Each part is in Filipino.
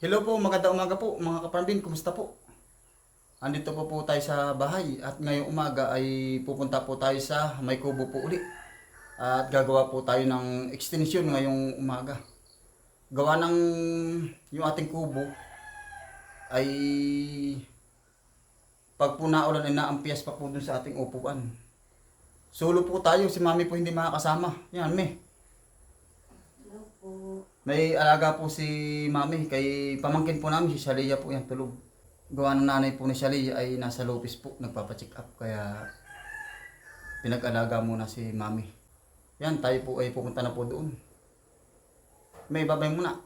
Hello po, magandang umaga po mga kaparambin, kumusta po? Andito po po tayo sa bahay at ngayong umaga ay pupunta po tayo sa may kubo po uli. At gagawa po tayo ng extension ngayong umaga. Gawa ng yung ating kubo ay pag po naulan ay naampias pa po dun sa ating upuan. Solo po tayo, si mami po hindi makakasama. Yan, me. May alaga po si Mami, kay pamangkin po namin si Shalia po yan tulog. Gawa ng nanay po ni Shalia ay nasa Lopez po, nagpapacheck up kaya pinag-alaga muna si Mami. Yan, tayo po ay pupunta na po doon. May babay muna.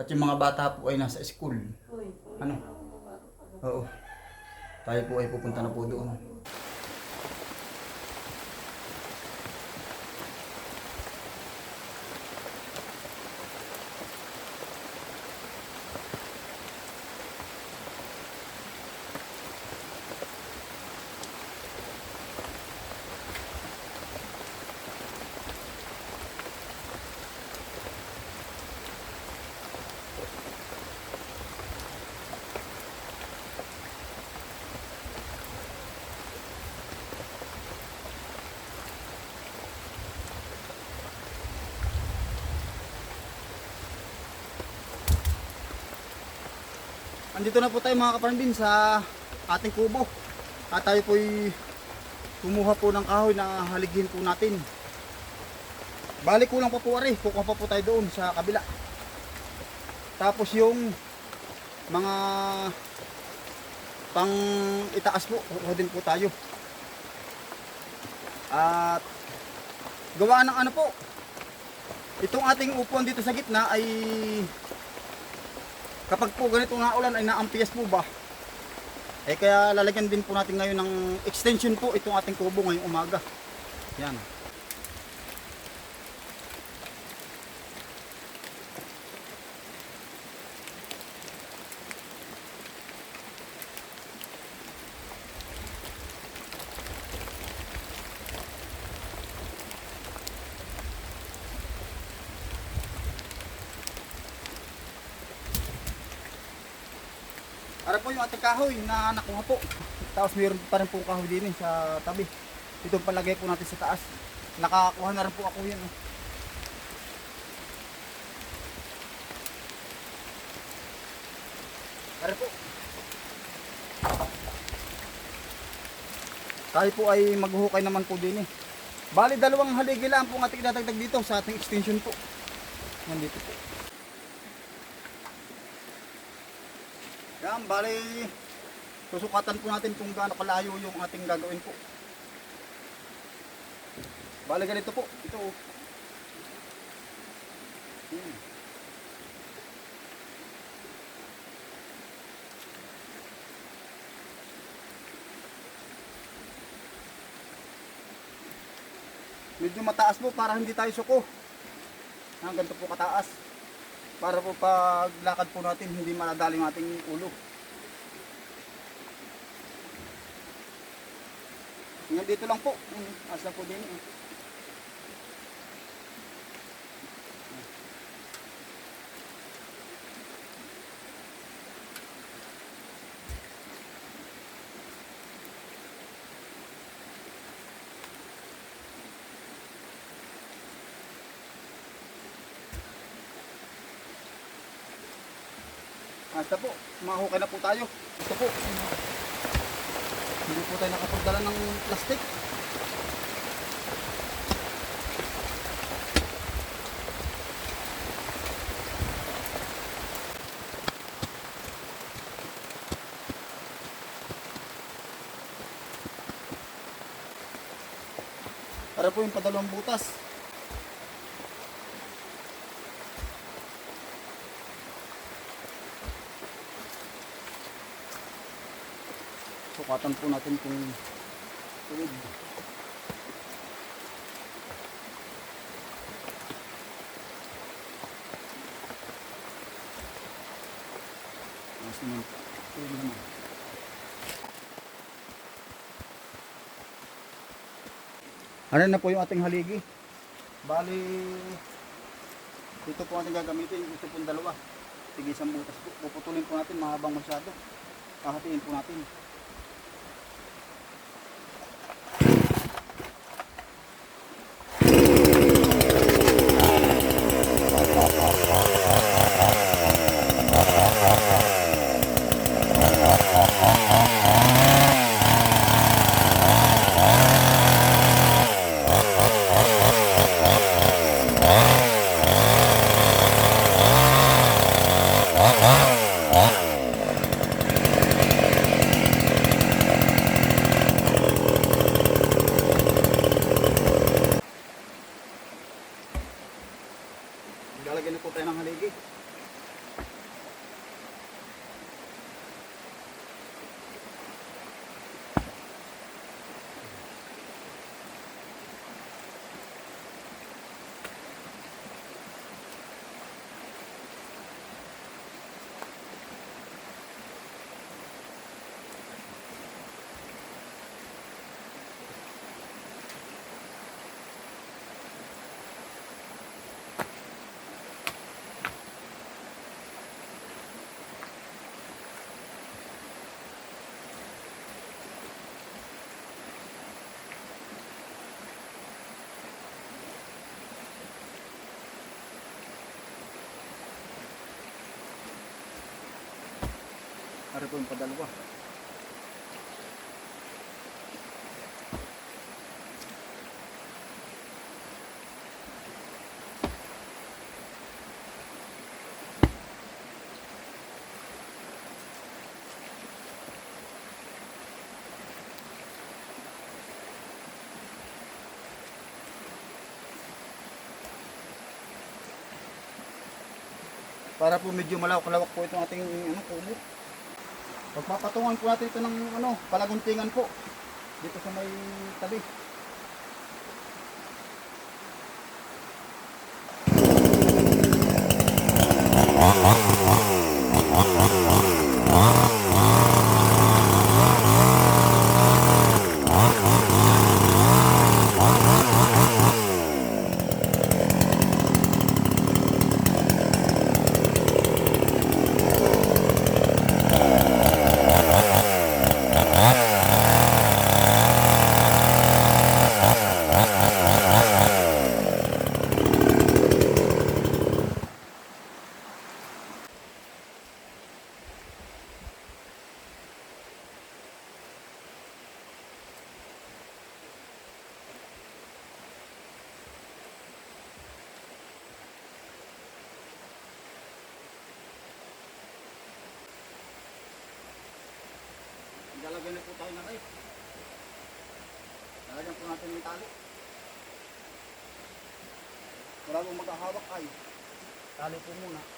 At yung mga bata po ay nasa school. Ano? Oo. Tayo po ay pupunta na po doon. Andito na po tayo mga kaparambin sa ating kubo. At tayo po'y kumuha po ng kahoy na halighin po natin. Balik ko lang pa po ari, kukuha pa po tayo doon sa kabila. Tapos yung mga pang itaas po, kukuha din po tayo. At gawa ng ano po, itong ating upuan dito sa gitna ay kapag po ganito nga ulan ay naampias po ba? Eh kaya lalagyan din po natin ngayon ng extension po itong ating kubo ngayong umaga. Yan Yung ating kahoy na nakuha po. Tapos mayroon pa rin po kahoy din eh, sa tabi. Ito palagay po natin sa taas. Nakakuha na rin po ako yan. Oh. Para po. Tayo po ay maghuhukay naman po din eh. Bali dalawang haligi lang po ang ating dadagdag dito sa ating extension po. Nandito po. Yan, bali, susukatan po natin kung gaano kalayo yung ating gagawin po. Bali, ganito po. Ito. oh. Hmm. Medyo mataas po para hindi tayo suko. Yan, ganito po kataas para po pag lakad po natin hindi manadali yung ating ulo. Yan dito lang po. Hmm, Asa po din. eh. Basta po, mahukay na po tayo. Ito po. Hindi po tayo nakapagdala ng plastic. Para po yung padalawang butas. Sukatan po natin kung tuwid. Mas naman, tuwid naman. Ano na po yung ating haligi? Bali, Ito po ating gagamitin. Ito po dalawa. Sige, isang butas po. Puputulin po natin mahabang masyado. Kahatiin po natin. Lalagyan na po tayo ng haligi. Para po yung padalwa. Para po medyo malawak-lawak po itong ating ano, kubo. Pagpapatungan po natin ito ng ano, palaguntingan po. Dito sa may tabi. Lalagyan na po tayo ng rice. Lalagyan po natin yung tali. Wala pong maghahawak ay. Tali po muna.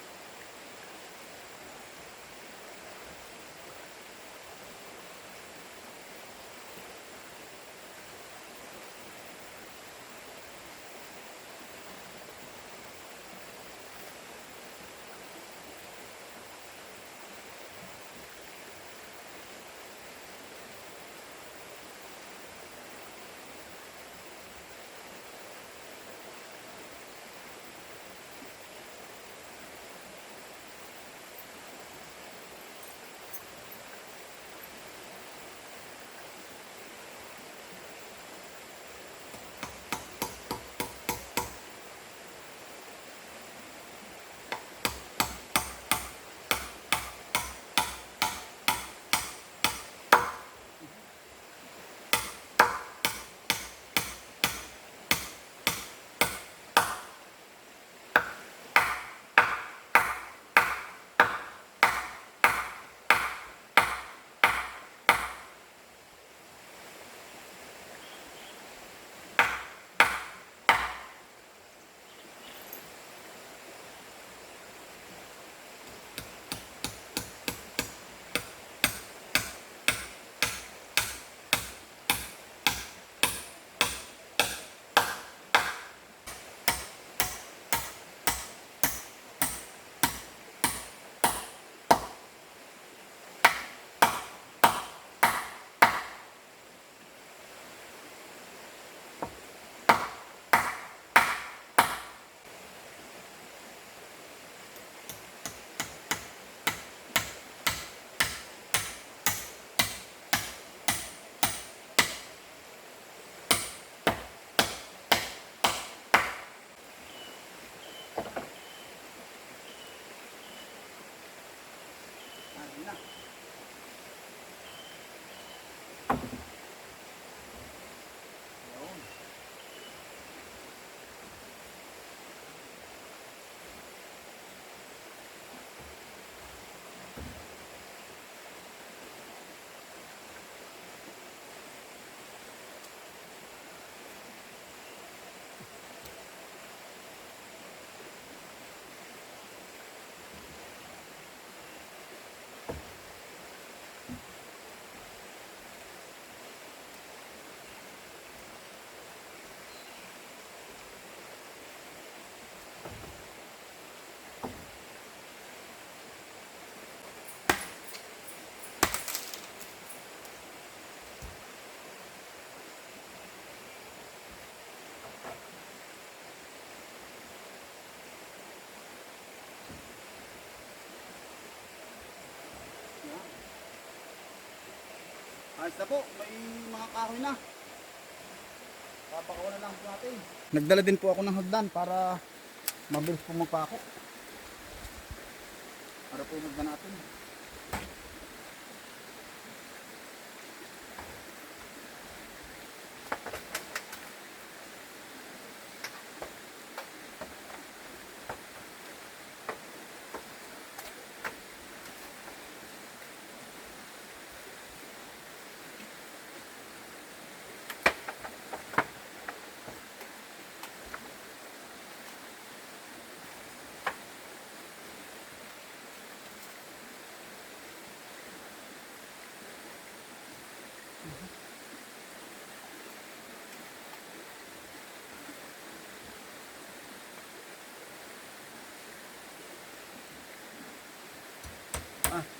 Ayos na po, may mga kahoy na. Papakawa na lang natin. Nagdala din po ako ng hagdan para mabilis po magpako. Para po magda natin.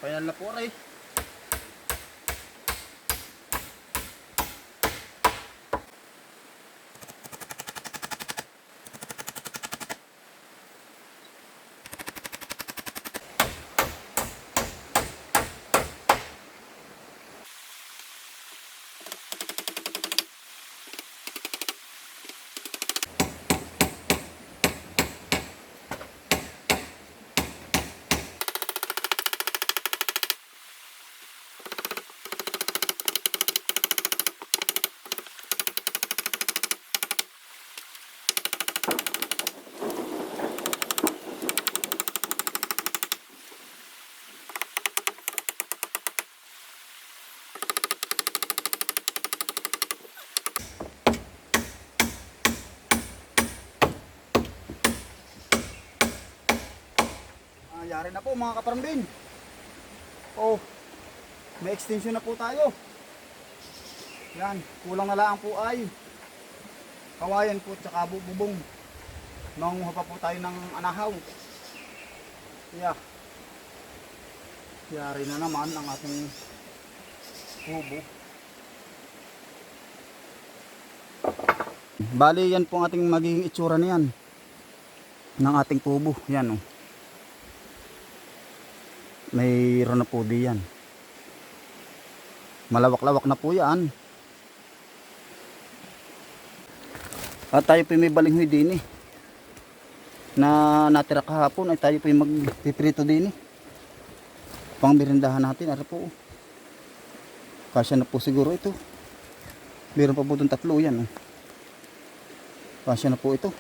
Final na po rin. Yari na po mga kaparambin. Oh, may extension na po tayo. Yan, kulang na lang po ay kawayan po tsaka bubong. Manguha pa po tayo ng anahaw. Yeah. Yari na naman ang ating kubo. Bali, yan po ang ating magiging itsura niyan ng ating kubo. Yan oh. Mayroon na po diyan. Malawak-lawak na po yan. At tayo po may balinghoy din eh. Na natira kahapon ay tayo po yung magpiprito din eh. Pang merindahan natin. Ara po. Kasya na po siguro ito. Meron pa po itong tatlo yan. Oh. Kasya na po ito.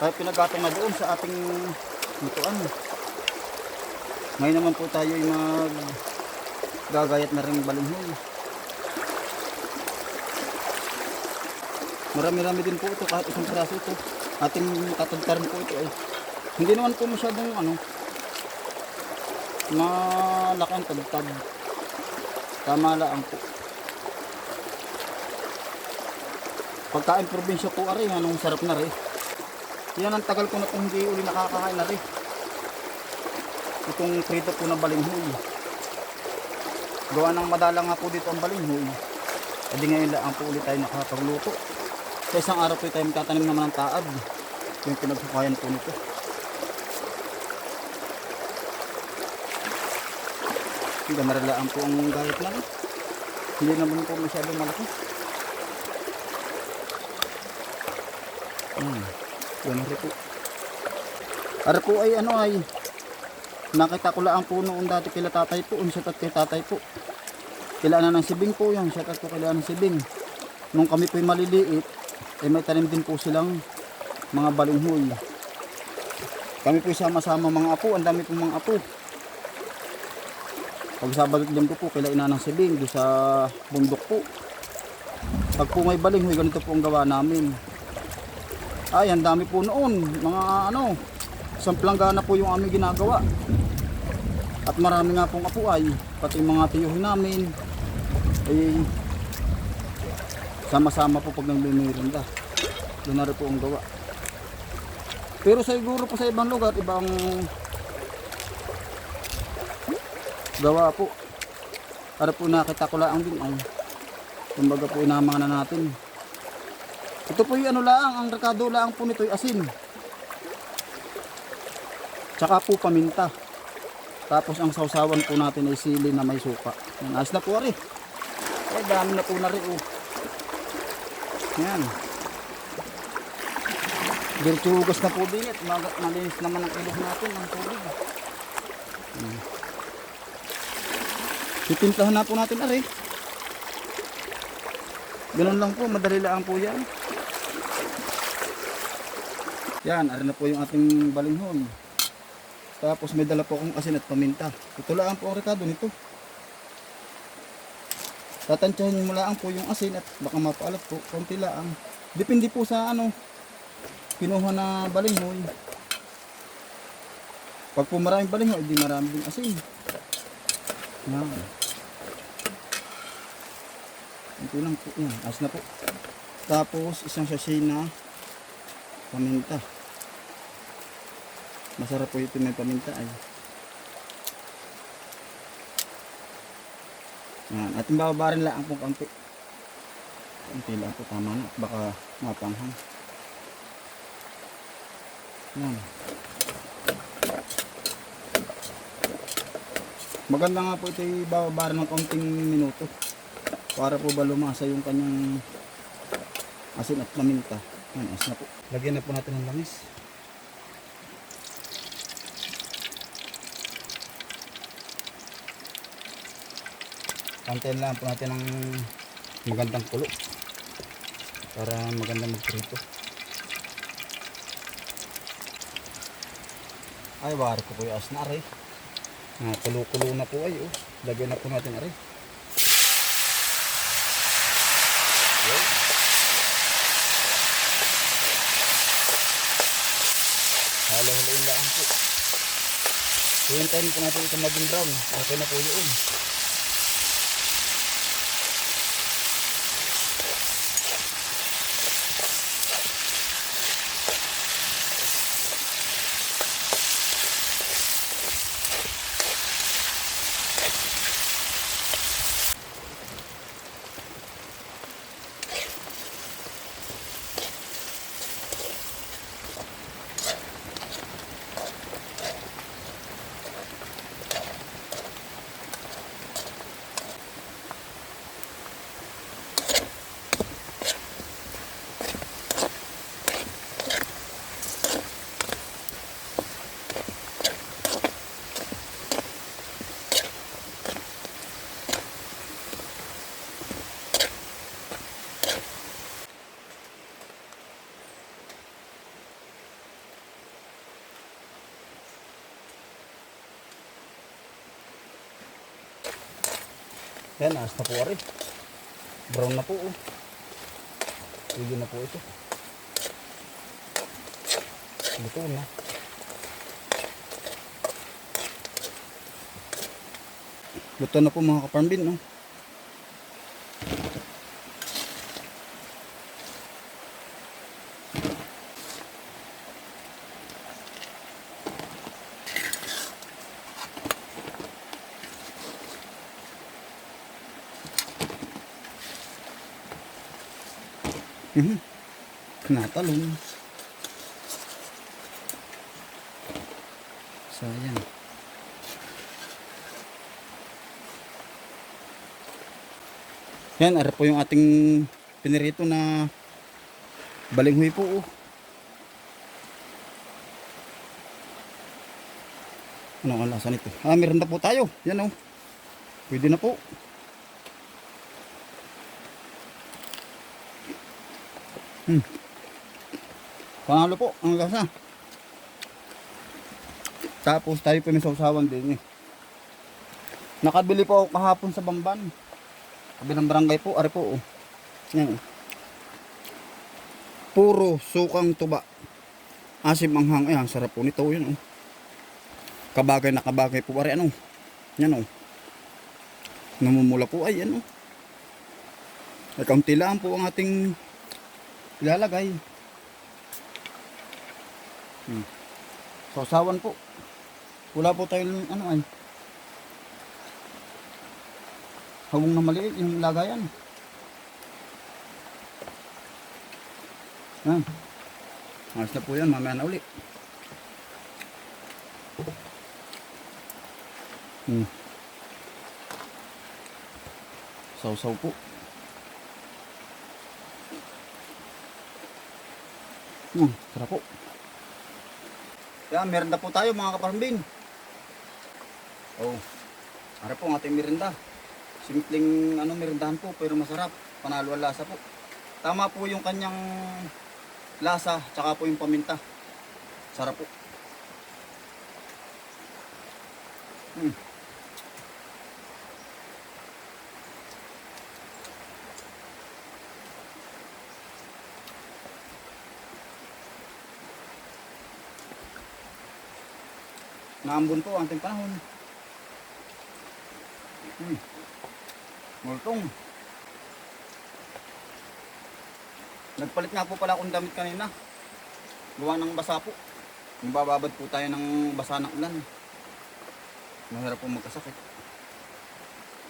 Tayo pinagatong na doon sa ating lutuan. Ngayon naman po tayo ay mag gagayat na rin balinghoy. Marami-rami din po ito kahit isang piraso ito. Ating tatagkarin po ito ay hindi naman po masyadong ano malaki ang tagtag. Tama lang po. Pagkain probinsya po ari, anong sarap na rin. Yan ang tagal ko na itong hindi uli nakakakain na rin. Itong prito po na balinghoy. Gawa ng madala nga po dito ang balinghoy. E di ngayon lang po ulit tayo nakakapagluto. Sa isang araw po tayo magtatanim naman ng taad. Yung pinagsukayan po nito. Gamaralaan po ang gayat na rin. Hindi naman po masyadong malaki. Hmm. Yan rin po. Ara po ay ano ay nakita ko lang po noon dati kila tatay po. Unsat at kay tatay po. Kila na ng sibing po yan. Shout out po kila ng sibing. Nung kami po maliliit, ay may tanim din po silang mga balinghoy. Kami po sama-sama mga apo. Ang dami po mga apo. Pag Sabado at Linggo po, kila ina ng sibing doon sa bundok po. Pag po may balinghoy, ganito po ang gawa namin. Ay, ang dami po noon. Mga ano, isang planggana po yung aming ginagawa. At marami nga pong apo ay, pati mga tiyuhin namin. Ay, sama-sama po pag nagbimiranda. Doon na rin po ang gawa. Pero siguro po sa ibang lugar, ibang gawa po. Para po nakita ko lang din ay, kumbaga po inamang na natin. Ito po yung ano lang, ang rekado lang po nito ay asin. Tsaka po paminta. Tapos ang sausawan po natin ay sili na may suka. Yan, ayos na po ari. Eh, dami na po na rin, oh. Yan. Diretso hugas na po din at mag- malinis naman ang ilog natin ng tubig. Hmm. Titimplahan na po natin, are. Ganun lang po, madali lang po yan. Yan, are na po yung ating balinghon. Tapos may dala po akong asin at paminta. Lang po ang rekado nito. Tatansyahin mo lang po yung asin at baka mapaalat po. Konti lang. Depende po sa ano, kinuha na balinghoy. Pag po maraming balinghoy, di marami din asin. Yan. Ito lang po. Yan, as na po. Tapos isang sachet na paminta. Masarap po ito may paminta ay. Yan. At bababarin lang po kampi. Kampi lang po tama na. Baka mapanghang. Yan. Maganda nga po ito bababarin ng kaunting minuto. Para po ba lumasa yung kanyang asin at paminta. Yan, as na po. Lagyan na po natin ng langis. Pantayin lang po natin ng magandang kulo para magandang magprito. Ay, wari ko po yung as na aray. Na kulo-kulo na po ay oh. Lagyan na po natin aray. Halo-haloin lang po. Hintayin po natin ito maging brown. Okay na po yun. Yan, as na po ari. Brown na po. Oh. Pwede na po ito. Luto na. Luto na po mga kaparmbin, no? Mhm. Natalong. Sayang. Yan, ara po yung ating pinirito na balinghoy po. Oh. Ano ang lasa nito? Ah, meron na po tayo. Yan oh. Pwede na po. Hmm. Panalo po ang lasa. Tapos tayo sausawan din eh. Nakabili po ako kahapon sa Bamban. Kabilang barangay po, ari po. Oh. Yan. oh. Puro sukang tuba. Asim ang hang. Ayan, sarap po nito. Yan oh. Kabagay na kabagay po. Ari ano. Yan oh. Namumula po ay yan oh. Ay, lang po ang ating ilalagay. Hmm. Sausawan po. Wala po tayo ano ay. Hawong na maliit yung lagayan. Yan. Ayos na po yan. Mamaya na uli. Hmm. Sausaw po. Hmm, sarap po. Yan, merenda po tayo mga kaparambin. Oh, ara po ang ating merenda. Simpleng ano merendahan po pero masarap. Panalo ang lasa po. Tama po yung kanyang lasa tsaka po yung paminta. Sarap po. Hmm. Naambon po ang ating panahon. Hmm. Multong. Nagpalit nga po pala akong damit kanina. Gawa ng basa po. Bababad po tayo ng basa ng ulan. Mahirap po magkasakit.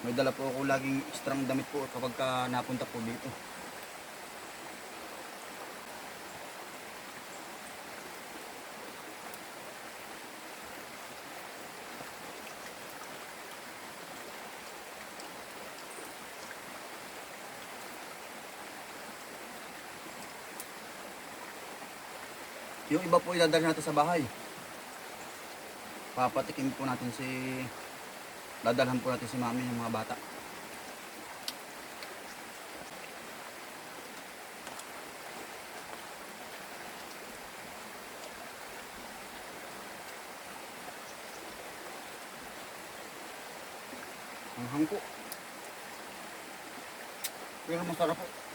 May dala po ako laging extrang damit po kapag ka napunta po dito. Yung iba po idadalhin natin sa bahay. Papatikin po natin si... Dadalhan po natin si mami yung mga bata. Ang hangko. Pero masarap po.